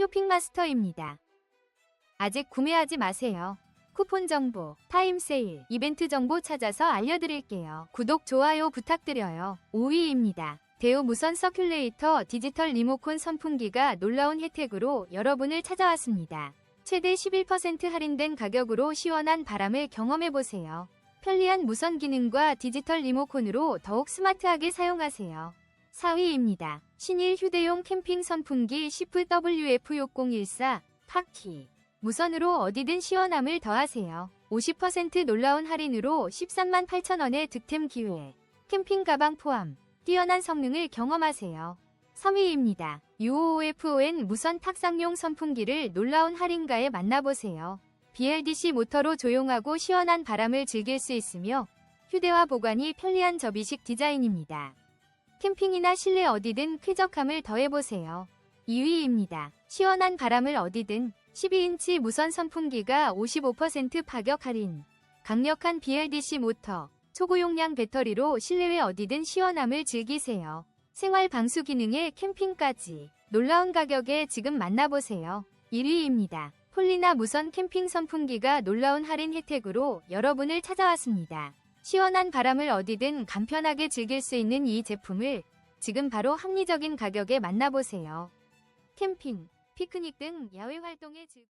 쇼핑마스터입니다. 아직 구매하지 마세요. 쿠폰 정보, 타임 세일, 이벤트 정보 찾아서 알려드릴게요. 구독, 좋아요 부탁드려요. 5위입니다. 대우 무선 서큘레이터 디지털 리모콘 선풍기가 놀라운 혜택으로 여러분을 찾아왔습니다. 최대 11% 할인된 가격으로 시원한 바람을 경험해보세요. 편리한 무선 기능과 디지털 리모콘으로 더욱 스마트하게 사용하세요. 4위입니다. 신일 휴대용 캠핑 선풍기 시프 WF6014 파키 무선으로 어디든 시원함을 더하세요. 50% 놀라운 할인으로 13만 8천원의 득템 기회 캠핑 가방 포함 뛰어난 성능을 경험하세요. 3위입니다. UOFON 무선 탁상용 선풍기를 놀라운 할인가에 만나보세요. BLDC 모터로 조용하고 시원한 바람을 즐길 수 있으며 휴대와 보관이 편리한 접이식 디자인입니다. 캠핑이나 실내 어디든 쾌적함을 더해보세요. 2위입니다. 시원한 바람을 어디든 12인치 무선 선풍기가 55% 파격 할인. 강력한 BLDC 모터, 초고용량 배터리로 실내외 어디든 시원함을 즐기세요. 생활 방수 기능에 캠핑까지 놀라운 가격에 지금 만나보세요. 1위입니다. 폴리나 무선 캠핑 선풍기가 놀라운 할인 혜택으로 여러분을 찾아왔습니다. 시원한 바람을 어디든 간편하게 즐길 수 있는 이 제품을 지금 바로 합리적인 가격에 만나보세요. 캠핑, 피크닉 등 야외 활동에 즐